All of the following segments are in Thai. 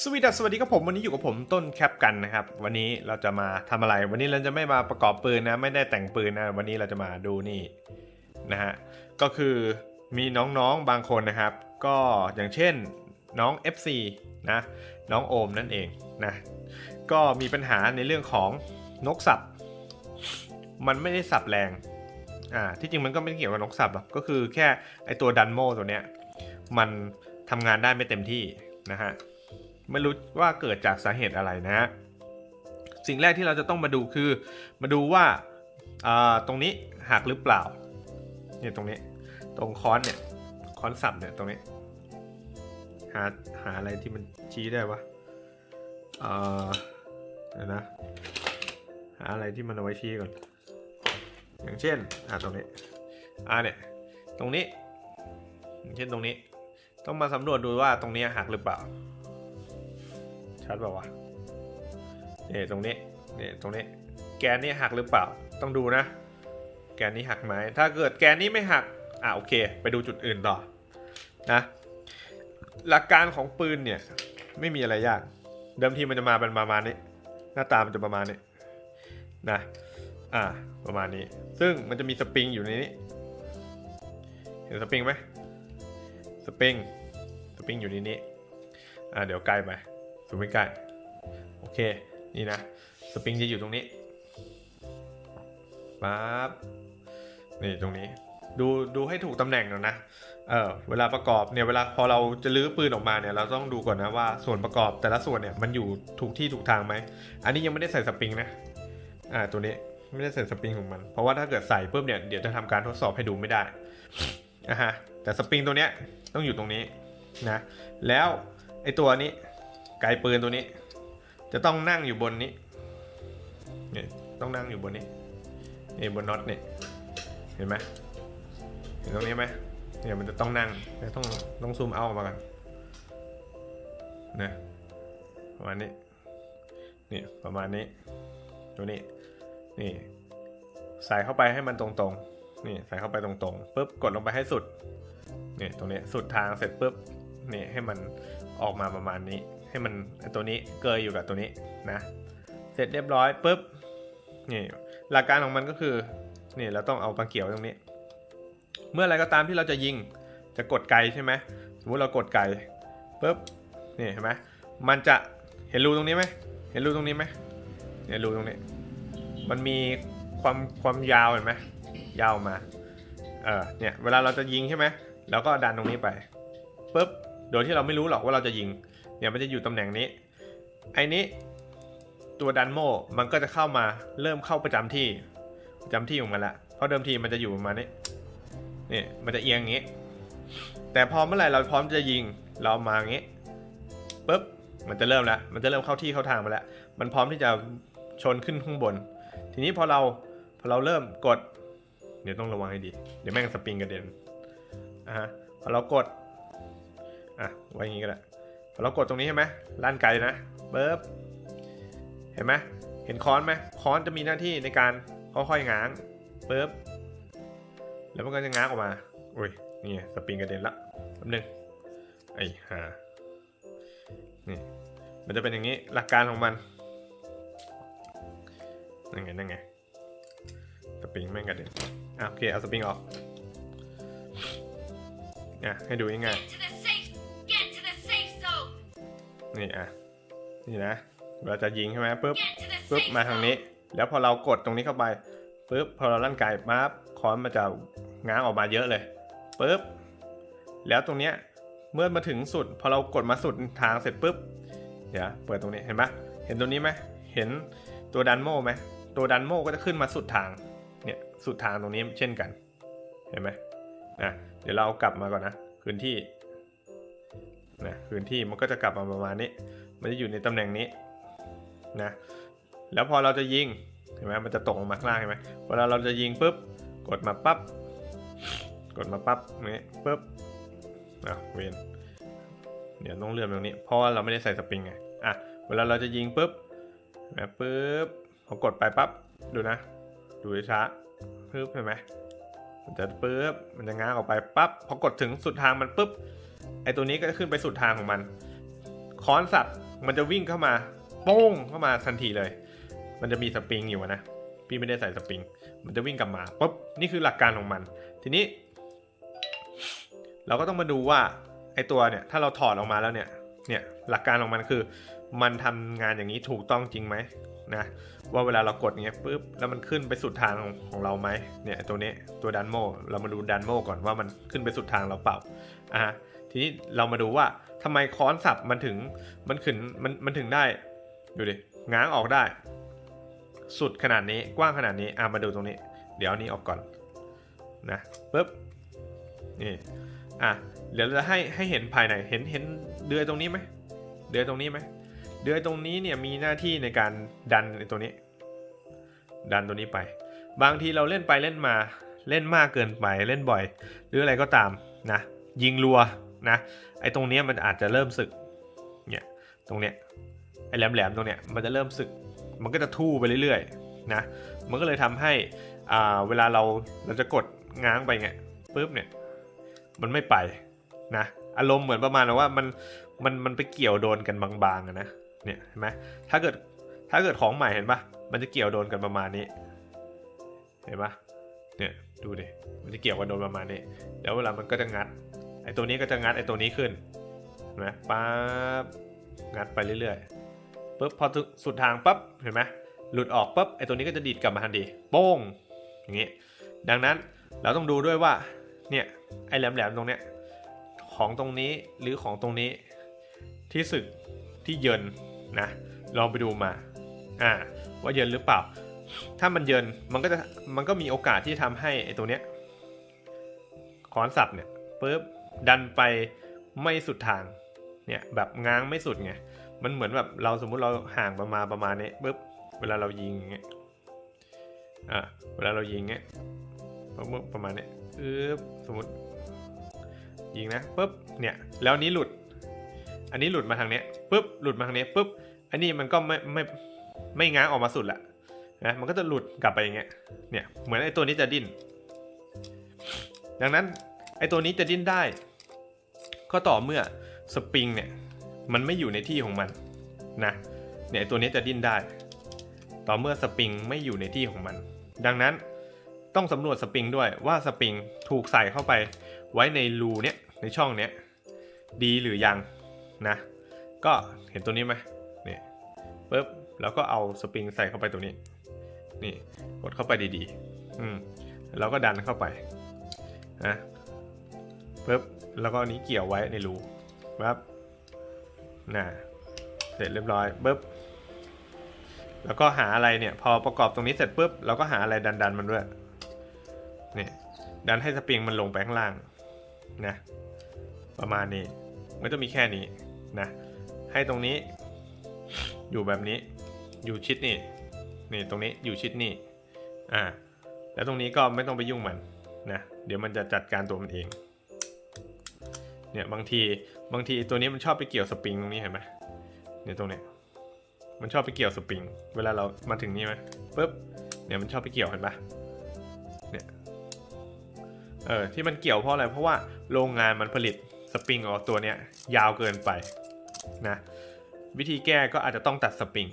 สวัสดีสวัสดีครับผมวันนี้อยู่กับผมต้นแคปกันนะครับ วันนี้เราจะมาทำอะไร วันนี้เราจะไม่มาประกอบปืนนะ ไม่ได้แต่งปืนนะวันนี้เราจะมาดูนี่นะฮะก็คือมีน้องๆบางคนนะครับ ก็อย่างเช่นน้อง FC นะน้องโอมนั่นเองนะก็มีปัญหาในเรื่องของนกสับ มันไม่ได้สับแรงอ่าที่จริงมันก็ไม่เกี่ยวกับนกสับหรอกก็คือแค่ไอตัวดันโมตัวเนี้ยมันทำงานได้ไม่เต็มที่นะฮะ ไม่รู้ว่าเกิดจากสาเหตุอะไรนะฮะสิ่งแรกที่เราจะต้องมาดูคือ มาดูว่าาตรงนี้หักหรือเปล่าเนี่ยตรงนี้ตรงค้อนเนี่ยค้อนสับเนี่ยตรงนี้ หาหาอะไรที่มันชี้ได้วะเออเดี๋ยวนะหาอะไรที่มันเอาไว้ชี้ก่อน อย่างเช่นอ่าตรงนี้อ่าเนี่ยตรงนี้อย่างเช่นตรงนี้ ต้องมาสำรวจดูว่าตรงนี้หักหรือเปล่า ชัดเปล่าวะเนี่ยตรงนี้เนี่ยตรงนี้แกนนี้หักหรือเปล่า ต้องดูนะ แกนนี้หักไหมถ้าเกิดแกนนี้ไม่หัก อะโอเค ไปดูจุดอื่นต่อนะ หลักการของปืนเนี่ย ไม่มีอะไรยาก เดิมทีมันจะมาเป็นประมาณนี้ หน้าตามันจะประมาณนี้นะ อ่า ประมาณนี้ ซึ่งมันจะมีสปริงอยู่ในนี้ เห็นสปริงไหมสปริง สปริงอยู่ในนี้ อ่า เดี๋ยวใกลไป ซูมใกล้ๆโอเค นี่นะ สปริงจะอยู่ตรงนี้ปั๊บนี่ตรงนี้ ดูดูให้ถูกตำแหน่งหน่อยนะ เออเวลาประกอบเนี่ยเวลาพอเราจะลื้อปืนออกมาเนี่ยเราต้องดูก่อนนะว่าส่วนประกอบแต่ละส่วนเนี่ยมันอยู่ถูกที่ถูกทางไหม อันนี้ยังไม่ได้ใส่สปริงนะ อ่าตัวนี้ไม่ได้ใส่สปริงของมัน เพราะว่าถ้าเกิดใส่ปุ๊บเนี่ยเดี๋ยวจะทำการทดสอบให้ดูไม่ได้อะฮะแต่สปริงตัวเนี้ยต้องอยู่ตรงนี้นะ แล้วไอตัวนี้ ไกลปืนตัวนี้ จะต้องนั่งอยู่บนนี้เนี่ยต้องนั่งอยู่บนนี้นี่บนน็อตเนี่ยเห็นไหมเห็นตรงนี้ไหมเนี่ยมันจะต้องนั่งเนี่ยต้องต้องซูมเอามากันนะประมาณนี้นี่ประมาณนี้ตัวนี้นี่ใส่เข้าไปให้มันตรงๆนี่ใส่เข้าไปตรงๆปุ๊บกดลงไปให้สุดนี่ตรงนี้สุดทางเสร็จปุ๊บนี่ให้มันออกมาประมาณนี้ ให้มันตัวนี้เกยอยู่กับตัวนี้นะ เสร็จเรียบร้อยปุ๊บนี่หลักการของมันก็คือนี่เราต้องเอาปังเกี่ยวตรงนี้ เมื่ออไรก็ตามที่เราจะยิงจะกดไกใช่ไหมสมมติเรากดไกปุ๊บนี่เห็นไหมมันจะเห็นรูตรงนี้ไหมเห็นรูตรงนี้ไหมเนี่ยรูตรงนี้ มันมีความความยาวเห็นไหมยาวมาเออเนี่ยเวลาเราจะยิงใช่ไหมเราก็ดันตรงนี้ไปปุ๊บโดยที่เราไม่รู้หรอกว่าเราจะยิง เนี่ยมันจะอยู่ตำแหน่งนี้ ไอ้นี้ตัวดันโมมันก็จะเข้ามาเริ่มเข้าประจำที่ประจำที่ของมันละเพราะเดิมทีมันจะอยู่ประมาณนี้นี่มันจะเอียงอย่างนี้ แต่พอเมื่อไหร่เราพร้อมจะยิงเรามาอย่างนี้ปุ๊บมันจะเริ่มแล้วมันจะเริ่มเข้าที่เข้าทางมาแล้วมันพร้อมที่จะชนขึ้นข้างบน ทีนี้พอเราพอเราเริ่มกด เดี๋ยวต้องระวังให้ดี เดี๋ยวแม่งสปริงกระเด็นอะฮะพอเรากดอะไว้อย่างนี้ก็ได้ เรากดตรงนี้ใช่ไหมลั่นไกลนะเบิร์บเห็นไหมเห็นค้อนไหมค้อนจะมีหน้าที่ในการค่อยๆง้างเบิร์บแล้วมันก็จะง้างออกมาอุ้ยนี่สปริงกระเด็นละแป๊บนึงไอ้ห่านี่มันจะเป็นอย่างนี้หลักการของมันนั่นไงนั่นไงสปริงแม่งกระเด็นอะโอเคเอาสปริงออกอะให้ดูง่าย Get นี่อะนี่นะเราจะยิงใช่ไหมปุ๊บ Get to the ปุ๊บ safe มาทางนี้ zone. แล้วพอเรากดตรงนี้เข้าไปปุ๊บพอเราลั่นไกปั๊บค้อนมันจะง้างออกมาเยอะเลยปุ๊บแล้วตรงเนี้ยเมื่อมาถึงสุด พอเรากดมาสุดทางเสร็จปุ๊บเดี๋ยวเปิดตรงนี้เห็นปะเห็นตัวนี้ไหมเห็นตัวดันโม่ไหมตัวดันโม่ก็จะขึ้นมาสุดทางเนี่ยสุดทางตรงนี้เช่นกัน เห็นไหมนะเดี๋ยวเรากลับมาก่อนนะคืนที่ นะคืนที่มันก็จะกลับมาประมาณนี้ มันจะอยู่ในตำแหน่งนี้นะแล้วพอเราจะยิงเห็นไหมมันจะตกลงมาข้างล่างเห็นไหมเวลาเราจะยิงปุ๊บกดมาปั๊บกดมาปั๊บนี่ปุ๊บอะเวนเดี๋ยวต้องเลื่อนตรงนี้เพราะว่าเราไม่ได้ใส่สปริงไงอะเวลาเราจะยิงปุ๊บนะปุ๊บพอกดไปปั๊บดูนะ ดูช้าปุ๊บเห็นไหมมันจะปุ๊บมันจะง้างออกไปปั๊บพอกดถึงสุดทางมันปุ๊บ ไอตัวนี้ก็จะขึ้นไปสุดทางของมัน ค้อนสับมันจะวิ่งเข้ามาโป้งเข้ามาทันทีเลย มันจะมีสปริงอยู่นะ พี่ไม่ได้ใส่สปริง มันจะวิ่งกลับมาปุ๊บนี่คือหลักการของมัน ทีนี้ เราก็ต้องมาดูว่าไอตัวเนี่ยถ้าเราถอดออกมาแล้วเนี่ย เนี่ยหลักการของมันคือ มันทำงานอย่างนี้ถูกต้องจริงไหมนะว่าเวลาเรากดเงี้ยปุ๊บแล้วมันขึ้นไปสุดทางของของเราไหมเนี่ยตัวนี้ตัวดันโมเรามาดูดันโมก่อนว่ามันขึ้นไปสุดทางเราเปล่าอะ ทีนี้เรามาดูว่าทำไมค้อนสับมันถึงมันขึ้นมันมันถึงได้ดูดิง้างออกได้ สุดขนาดนี้กว้างขนาดนี้อะมาดูตรงนี้ เดี๋ยวนี้ออกก่อนนะปึ๊บนี่อะเดี๋ยวจะให้ให้เห็นภายในเห็นเห็นเดือยตรงนี้ไหมเดือยตรงนี้ไหมเดือยตรงนี้เนี่ยมีหน้าที่ในการดันตัวนี้ ดันตัวนี้ไป บางทีเราเล่นไปเล่นมาเล่นมากเกินไปเล่นบ่อย หรืออะไรก็ตามนะยิงรัว นะไอ้ตรงเนี้ยมันอาจจะเริ่มสึกเนี่ยตรงเนี้ยไอ้แหลมๆตรงเนี้ยมันจะเริ่มสึกมันก็จะทู่ไปเรื่อยๆนะมันก็เลยทำให้อ่าเวลาเราเราจะกดง้างไปเงี้ยปุ๊บเนี่ยมันไม่ไปนะอารมณ์เหมือนประมาณว่ามันมันมันไปเกี่ยวโดนกันบางๆนะเนี่ยเห็นไหมถ้าเกิดถ้าเกิดของใหม่เห็นปะมันจะเกี่ยวโดนกันประมาณนี้ เห็นปะเนี่ยดูดิมันจะเกี่ยวกันโดนประมาณนี้เดี๋ยวเวลามันก็จะงัด ไอตัวนี้ก็จะงัดไอตัวนี้ขึ้นเห็นไหมปั๊บงัดไปเรื่อยๆปุ๊บพอสุดทางปั๊บเห็นไหมหลุดออกปั๊บไอตัวนี้ก็จะดีดกลับมาทันทีโป้งอย่างนี้ ดังนั้นเราต้องดูด้วยว่าเนี่ยไอแหลมๆตรงเนี้ยของตรงนี้หรือของตรงนี้ที่สึกที่เยินนะลองไปดูมาอ่าว่าเยินหรือเปล่า ถ้ามันเยินมันก็จะมันก็มีโอกาสที่ทำให้ไอตัวเนี้ยค้อนสับเนี่ยปุ๊บ ดันไปไม่สุดทางเนี่ยแบบง้างไม่สุดไงมันเหมือนแบบเราสมมุติเราห่างประมาณประมาณนี้ปุ๊บเวลาเรายิงอย่างเงี้ยอ่าเวลาเรายิงเงี้ยปุ๊บประมาณนี้ปึ๊บสมมติยิงนะปุ๊บเนี่ยแล้วนนี้หลุด อันนี้หลุดมาทางเนี้ยปุ๊บหลุดมาทางเนี้ยปุ๊บอันนี้มันก็ไม่ไม่ไม่ง้างออกมาสุดละนะมันก็จะหลุดกลับไปอย่างเงี้ยเนี่ยเหมือนไอ้ตัวนี้จะดิ้นดังนั้น ไอตัวนี้จะดิ้นได้ ก็ต่อเมื่อสปริงเนี่ยมันไม่อยู่ในที่ของมันนะเนี่ยตัวนี้จะดิ้นได้ ต่อเมื่อสปริงไม่อยู่ในที่ของมัน ดังนั้นต้องสำรวจสปริงด้วยว่าสปริงถูกใส่เข้าไปไว้ในรูเนี้ยในช่องเนี้ยดีหรือยังนะก็เห็นตัวนี้ไหมเนี่ยปุ๊บแล้วก็เอาสปริงใส่เข้าไปตัวนี้ นี่กดเข้าไปดีๆ อืมแล้วก็ดันเข้าไปนะ ปุ๊บแล้วก็อันนี้เกี่ยวไว้ในรูปั๊บน่ะเสร็จเรียบร้อยปุ๊บแล้วก็หาอะไรเนี่ย พอประกอบตรงนี้เสร็จปุ๊บเราก็หาอะไรดันดันมันด้วยนี่ดันให้สปริงมันลงไปข้างล่างนะประมาณนี้มันจะมีแค่นี้นะให้ตรงนี้ อยู่แบบนี้ อยู่ชิดนี่นี่ตรงนี้อยู่ชิดนี่อ่าแล้วตรงนี้ก็ไม่ต้องไปยุ่งมันนะเดี๋ยวมันจะจัดการตัวมันเอง เนี่ยบางทีบางทีตัวนี้มันชอบไปเกี่ยวสปริงตรงนี้เห็นไหมเนี่ยตรงเนี้ยมันชอบไปเกี่ยวสปริง เวลาเรามาถึงนี่ไหมปุ๊บเนี่ยมันชอบไปเกี่ยวเห็นปะเนี่ยเออที่มันเกี่ยวเพราะอะไรเพราะว่าโรงงานมันผลิตสปริงออกตัวเนี้ยยาวเกินไปนะวิธีแก้ก็อาจจะต้องตัดสปริง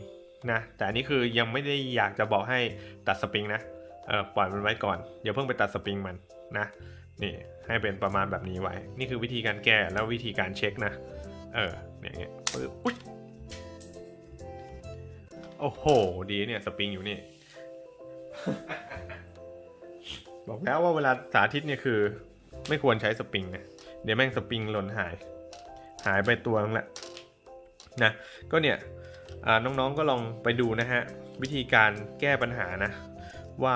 นะแต่อันนี้คือยังไม่ได้อยากจะบอกให้ตัดสปริงนะเออปล่อยมันไว้ก่อนอย่าเพิ่งไปตัดสปริงมันนะนี่ ให้เป็นประมาณแบบนี้ไว้ นี่คือวิธีการแก้แล้ววิธีการเช็คนะ เอออย่างเงี้ยปึ๊บอุ๊ยโอ้โห ดีเนี่ยสปริงอยู่นี่ บอกแล้วว่าเวลาสาธิตเนี่ยคือ ไม่ควรใช้สปริงนะเดี๋ยวแม่งสปริงหล่นหาย หายไปตัวนึงละนะก็เนี่ยอ่าน้องๆก็ลองไปดูนะฮะ วิธีการแก้ปัญหานะ ว่า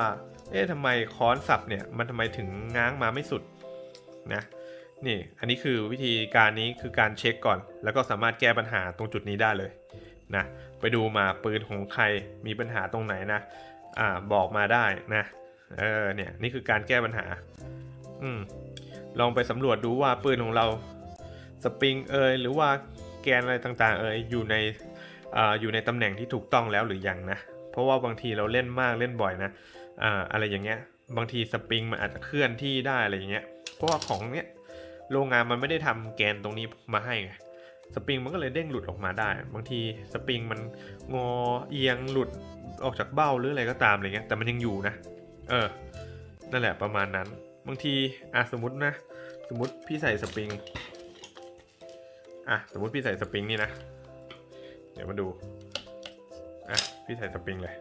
เอ๊ะทำไมค้อนสับเนี่ย มันทำไมถึงง้างมาไม่สุด นะนี่อันนี้คือวิธีการนี้คือการเช็คก่อน แล้วก็สามารถแก้ปัญหาตรงจุดนี้ได้เลยนะไปดูมาปืนของใครมีปัญหาตรงไหนนะอ่าบอกมาได้นะเออเนี่ยนี่คือการแก้ปัญหาอืมลองไปสำรวจดูว่าปืนของเราสปริงเอยหรือว่าแกนอะไรต่างๆเอยอยู่ในอ่าอยู่ในตำแหน่งที่ถูกต้องแล้วหรือยังนะเพราะว่าบางทีเราเล่นมากเล่นบ่อยนะอ่าอะไรอย่างเงี้ยบางทีสปริงมันอาจจะเคลื่อนที่ได้อะไรอย่างเงี้ย เพราะว่าของเนี้ยโรงงานมันไม่ได้ทำแกนตรงนี้มาให้ไงสปริงมันก็เลยเด้งหลุดออกมาได้ บางทีสปริงมันงอเอียงหลุดออกจากเบ้าหรืออะไรก็ตามอะไรเงี้ยแต่มันยังอยู่นะ เออ นั่นแหละประมาณนั้น บางทีอะสมมตินะ สมมติพี่ใส่สปริงอะสมมติพี่ใส่สปริงนี่นะ เดี๋ยวมาดูอะพี่ใส่สปริงเลย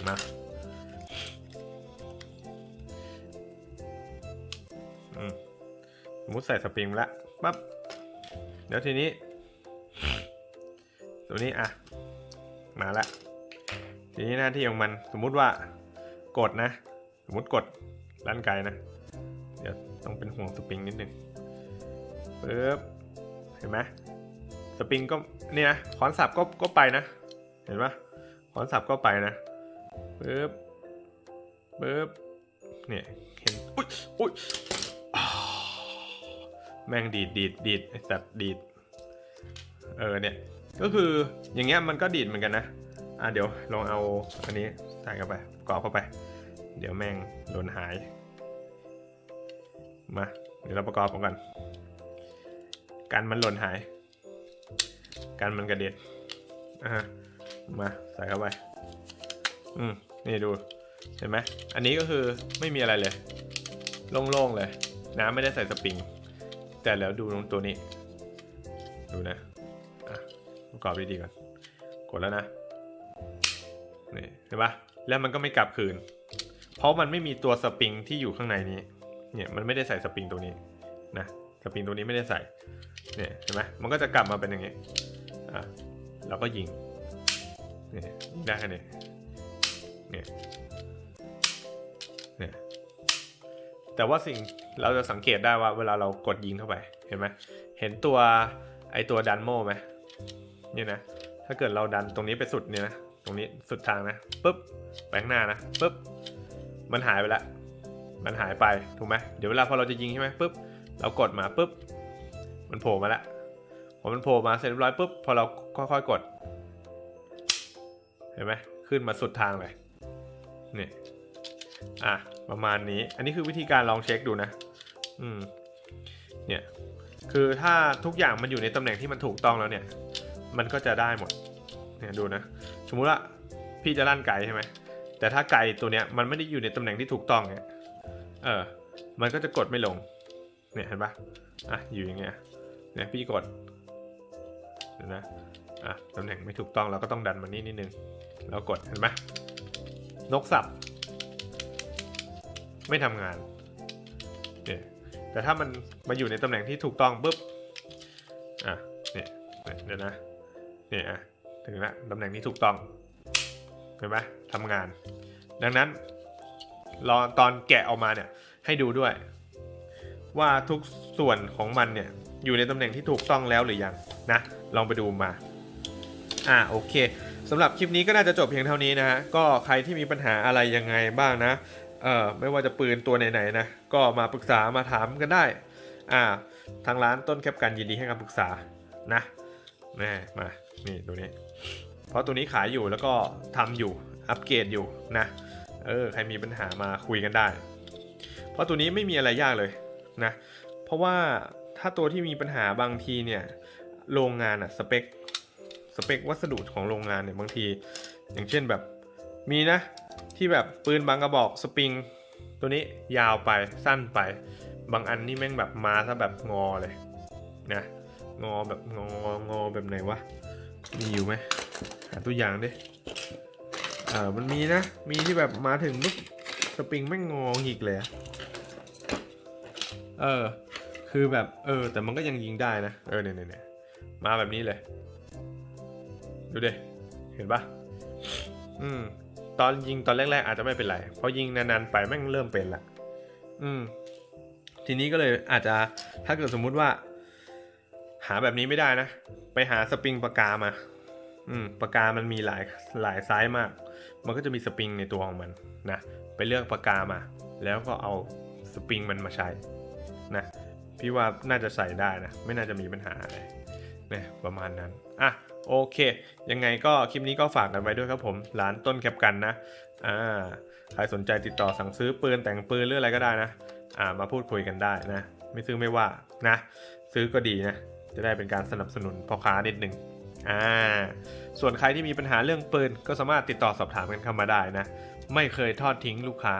อืมมาอืมสมมติใส่สปริงแล้วปั๊บเดี๋ยวทีนี้ ตัวนี้อะ มาละ ทีนี้หน้าที่ของมันสมมุติว่ากดนะ สมมติกดลั่นไกลนะ เดี๋ยวต้องเป็นห่วงสปริงนิดนึงปึ๊บเห็นไหมสปริงก็นี่นะคอนสับก็ก็ไปนะ เห็นปะคอนสับก็ไปนะ ปึ๊บปึ๊บเนี่ยเห็นอุ้ยอุ้ยแม่งดีดดีดดีดไอสัตว์ดีดเออเนี่ยก็คืออย่างเงี้ยมันก็ดีดเหมือนกันนะอะเดี๋ยวลองเอาอันนี้ใส่เข้าไปกรอบเข้าไป เดี๋ยวแม่งหล่นหาย มาเดี๋ยวเราประกอบกันก่อนกันมันหล่นหาย กันมันกระเด็นอะมาใส่เข้าไป อืม นี่ดู เห็นไหมอันนี้ก็คือไม่มีอะไรเลย โล่งๆเลย น้ำไม่ได้ใส่สปริง แต่แล้วดูตรงตัวนี้ ดูนะอะประกอบดีๆก่อน กดแล้วนะ นี่เห็นปะแล้วมันก็ไม่กลับคืน เพราะมันไม่มีตัวสปริงที่อยู่ข้างในนี้ เนี่ยมันไม่ได้ใส่สปริงตัวนี้นะ สปริงตัวนี้ไม่ได้ใส่ เนี่ยเห็นไหมมันก็จะกลับมาเป็นอย่างนี้ อะเราก็ยิง เนี่ยได้แค่นี้ เนี่ยเนี่ยแต่ว่าสิ่งเราจะสังเกตได้ว่าเวลาเรากดยิงเข้าไปเห็นไหมเห็นตัวไอตัวดันโมไหมเนี่ยนะถ้าเกิดเราดันตรงนี้ไปสุดเนี่ยนะตรงนี้สุดทางนะปุ๊บไปข้างหน้านะปุ๊บมันหายไปละมันหายไปถูกไหมเดี๋ยวเวลาพอเราจะยิงใช่ไหมปุ๊บเรากดมาปุ๊บมันโผล่มาละพอมันโผล่มาเสร็จเรียบร้อยปุ๊บพอเราค่อยๆกด เห็นไหมขึ้นมาสุดทางเลย นี่อะประมาณนี้ อันนี้คือวิธีการลองเช็คดูนะ อืม เนี่ย คือถ้าทุกอย่างมันอยู่ในตำแหน่งที่มันถูกต้องแล้วเนี่ย มันก็จะได้หมด เนี่ยดูนะ สมมุติว่าพี่จะลั่นไกใช่ไหม แต่ถ้าไกตัวเนี้ยมันไม่ได้อยู่ในตำแหน่งที่ถูกต้องเนี่ย เออ มันก็จะกดไม่ลง เนี่ยเห็นปะอะอยู่อย่างเงี้ย เนี่ยพี่กดเดี๋ยวนะ อะตำแหน่งไม่ถูกต้องเราก็ต้องดันมานี่นิดนึง แล้วกดเห็นไหม นกสับ ไม่ทำงานเนี่ยแต่ถ้ามันมาอยู่ในตำแหน่งที่ถูกต้องปุ๊บอะเนี่ยเดี๋ยวนะเนี่ยอะถึงละตำแหน่งที่ถูกต้องเห็นไหมทำงาน ดังนั้นรอตอนแกะออกมาเนี่ยให้ดูด้วย ว่าทุกส่วนของมันเนี่ยอยู่ในตำแหน่งที่ถูกต้องแล้วหรือยังนะ ลองไปดูมา อ่าโอเค สำหรับคลิปนี้ก็น่าจะจบเพียงเท่านี้นะฮะก็ใครที่มีปัญหาอะไรยังไงบ้างนะเอ่อไม่ว่าจะปืนตัวไหนๆนะก็มาปรึกษามาถามกันได้อ่าทางร้านต้นแคปกันยินดีให้คำปรึกษานะแม่มานี่ตัวนี้ เพราะตัวนี้ขายอยู่แล้วก็ทำอยู่อัปเกรดอยู่นะเออใครมีปัญหามาคุยกันได้ เพราะตัวนี้ไม่มีอะไรยากเลยนะเพราะว่าถ้าตัวที่มีปัญหาบางทีเนี่ยโรงงานอะสเปค เปควัสดุของโรงงานเนี่ยบางที อย่างเช่นแบบมีนะ ที่แบบปืนบางกระบอกสปริง ตัวนี้ยาวไปสั้นไป บางอันนี่แม่งแบบมาซะแบบงอเลยนะงอแบบงองอแบบไหนวะมีอยู่ไหมหาตัวอย่างดิเอ่ามันมีนะ มีที่แบบมาถึงปุ๊บสปริงแม่งงอหงิกเลยเออ คือแบบเออ แต่มันก็ยังยิงได้นะ เออเนี่ยเนี่ยมาแบบนี้เลย ดูดิเห็นปะอืม ตอนยิงตอนแรกๆ อาจจะไม่เป็นไรพอยิงนานๆไปแม่งเริ่มเป็นละอืม ทีนี้ก็เลยอาจจะถ้าเกิดสมมุติว่า หาแบบนี้ไม่ได้นะ ไปหาสปริงปากกามา อืมปากกามันมีหลายหลายไซส์มาก มันก็จะมีสปริงในตัวของมันนะไปเลือกปากกามา แล้วก็เอาสปริงมันมาใช้นะพี่ว่าน่าจะใส่ได้นะ ไม่น่าจะมีปัญหาอะไรนี่ประมาณนั้น อะ โอเค ยังไงก็คลิปนี้ก็ฝากกันไว้ด้วยครับผมร้านต้นแคปกันนะอ่าใครสนใจติดต่อสั่งซื้อปืนแต่งปืนหรืออะไรก็ได้นะอ่ามาพูดคุยกันได้นะ ไม่ซื้อไม่ว่านะ ซื้อก็ดีนะ จะได้เป็นการสนับสนุนพ่อค้านิดนึงอ่าส่วนใครที่มีปัญหาเรื่องปืนก็สามารถติดต่อสอบถามกันเข้ามาได้นะ ไม่เคยทอดทิ้งลูกค้า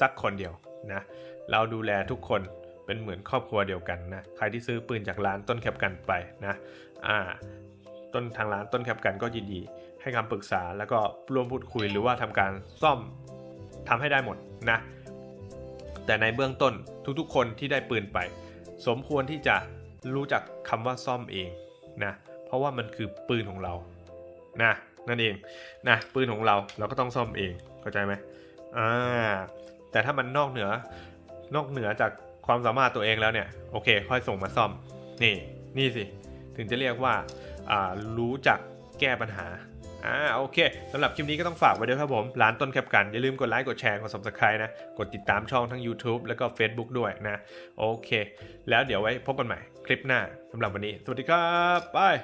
สักคนเดียวนะ เราดูแลทุกคนเป็นเหมือนครอบครัวเดียวกันนะ ใครที่ซื้อปืนจากร้านต้นแคปกันไปนะ อ่า ต้นทางร้านต้นแคปกันก็ยินดี ให้คำปรึกษาแล้วก็ร่วมพูดคุยหรือว่าทำการซ่อมทำให้ได้หมดนะ แต่ในเบื้องต้นทุกๆ คนที่ได้ปืนไป สมควรที่จะรู้จักคำว่าซ่อมเองนะ เพราะว่ามันคือปืนของเรานะนั่นเองนะปืนของเราเราก็ต้องซ่อมเองเข้าใจไหมอ่าแต่ถ้ามันนอกเหนือนอกเหนือจากความสามารถตัวเองแล้วเนี่ยโอเค ค่อยส่งมาซ่อมนี่นี่สิ ถึงจะเรียกว่าอ่า รู้จักแก้ปัญหาอ่าโอเคสำหรับคลิปนี้ก็ต้องฝากไว้ด้วยครับผม ร้านต้นแคปกัน อย่าลืมกดไลค์กดแชร์กด subscribe นะ กดติดตามช่องทั้ง YouTube แล้วก็ Facebook ด้วยนะ โอเค แล้วเดี๋ยวไว้พบกันใหม่คลิปหน้าสำหรับวันนี้ สวัสดีครับบาย